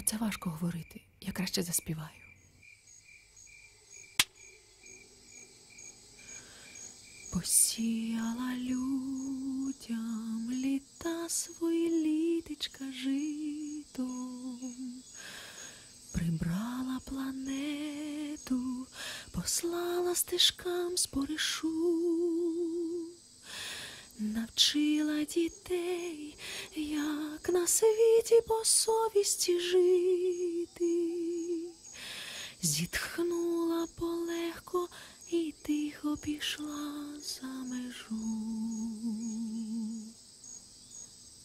Про це важко говорити. Я краще заспіваю. Посіяла людям літа свої літечка житом, прибрала планету, послала стежкам споришу, навчила дітей, як на світі по совісті жити, зітхнула полегко і тихо пішла за межу.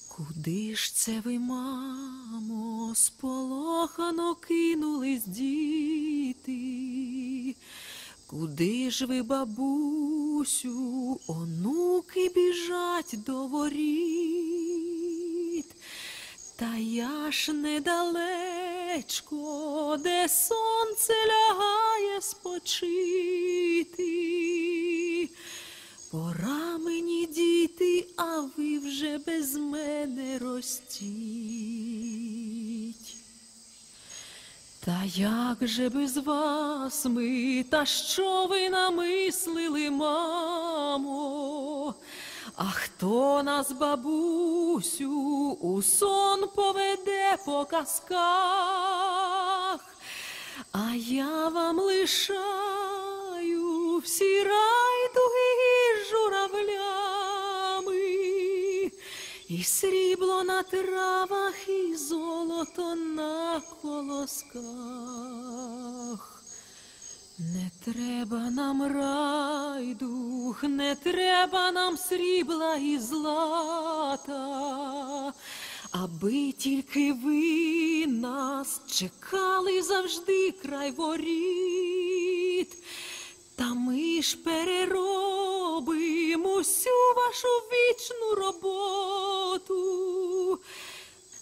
Куди ж це ви, мамо, сполохано кинулись діти? Куди ж ви, бабусю, онуки біжать до воріт? Та я ж недалечко, де сонце лягає спочити. Та як же без вас ми, та що ви намислили, мамо? А хто нас, бабусю, у сон поведе по казках? А я вам лишаю всі райдуги з журавлями, і срібло на травах, і золото на колосках. Не треба нам райдух, не треба нам срібла і злата, аби тільки ви нас чекали завжди край воріт. Та ми ж переробимо всю вашу вічну роботу.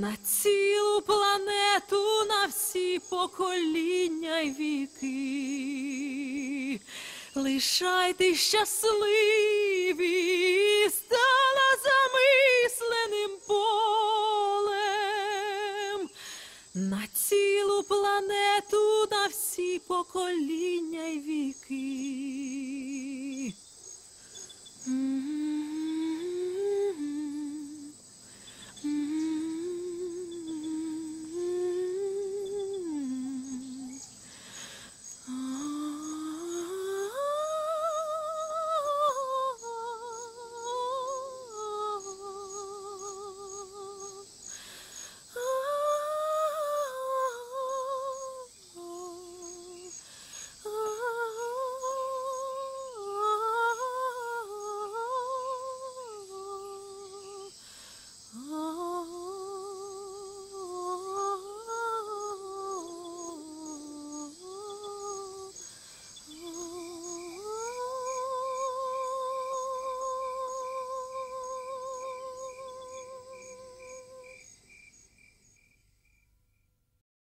на цілу планету, на всі покоління й віки. Лишайте щасливі, стала замисленим полем на цілу планету, на всі покоління й віки.